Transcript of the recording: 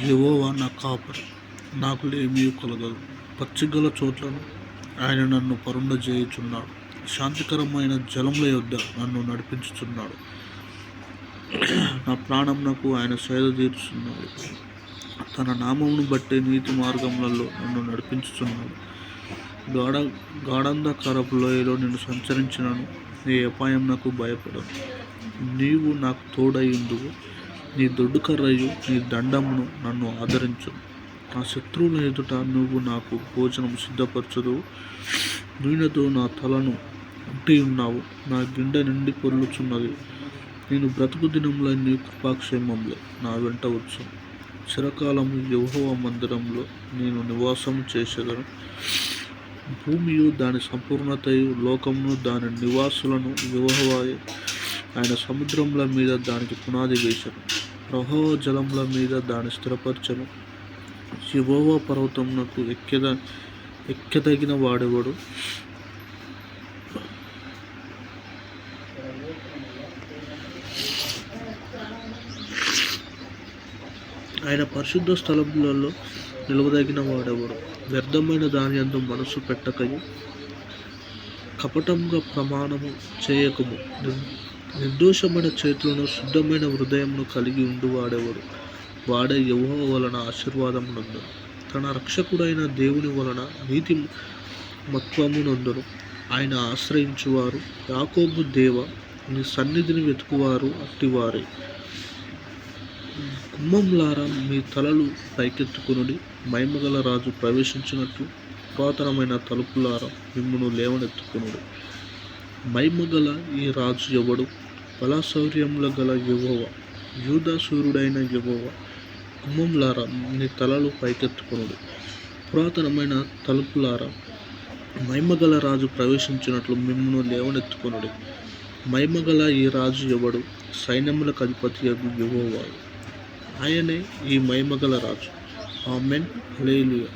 యెహోవా నా కాపరి. నాకు లేమి కలగదు. పచ్చిగల చోట్లను ఆయన నన్ను పరుండ చేయుచున్నాడు శాంతికరమైన జలముల యొద్ద నన్ను నడిపించుచున్నాడు. నా ప్రాణమునకు ఆయన సేద తీర్చుచున్నాడు తన నామమును బట్టి నీతి మార్గములలో నన్ను నడిపించుచున్నాడు. గాఢ గాఢంధకారపు లోయలో నేను సంచరించినను. నీ అపాయం నాకు భయపడను. నీవు నాకు తోడయిందువు నీ దొడ్డుకర్రయు నీ దండమును నన్ను ఆదరించు. నా శత్రువుల ఎదుట నువ్వు నాకు భోజనం సిద్ధపరచదు నూనెతో నా తలను ఉంటి ఉన్నావు. నా గిండె నిండి పొర్లుచున్నది. నేను బ్రతుకు దినంలో నీ కృపాక్షేమంలో నా వెంట వచ్చు చిరకాలం యెహోవా మందిరంలో నేను నివాసం చేసేదను. భూమియు దాని సంపూర్ణతయు లోకమును దాని నివాసులను యెహోవాయే ఆయన సముద్రముల మీద దానికి పునాది వేశను. ప్రవాహ జలముల మీద దాని స్థిరపరచను. శివోవ పర్వతమునకు ఎక్కెద ఎక్కదగిన వాడెవడు? ఆయన పరిశుద్ధ స్థలములలో నిలవదగిన వాడెవడు? వ్యర్థమైన దాని అందు మనసు పెట్టకయు. కపటంగా ప్రమాణము చేయకము. నిర్దోషమైన చేతులను శుద్ధమైన హృదయమును కలిగి ఉండువాడెవడు వాడే యెహోవా వలన ఆశీర్వాదం నందరు తన రక్షకుడైన దేవుని వలన నీతి మత్వమునందును ఆయన ఆశ్రయించువారు. యాకోబు దేవ నీ సన్నిధిని వెతుకువారు అట్టివారే. గుమ్మంలారా మీ తలలు పైకెత్తుకునుడి. మైమగల రాజు ప్రవేశించినట్లు పురాతనమైన తలుపులారా మిమ్మను లేవనెత్తుకునుడు. మైమగల ఈ రాజు ఎవడు? బలశౌర్యముల గల యెహోవ యూదాసూరుడైన యెహోవ గుమ్మంలారా మీ తలలు పైకెత్తుకునుడు. పురాతనమైన తలుపులారా మైమగల రాజు ప్రవేశించినట్లు మిమ్మును లేవనెత్తుకొనుడు. మైమగల ఈ రాజు ఎవడు? సైన్యములకు అధిపతి అగు యెహోవా. ఆయనే ఈ మైమగల రాజు. ఆమెన్. హల్లెలూయా.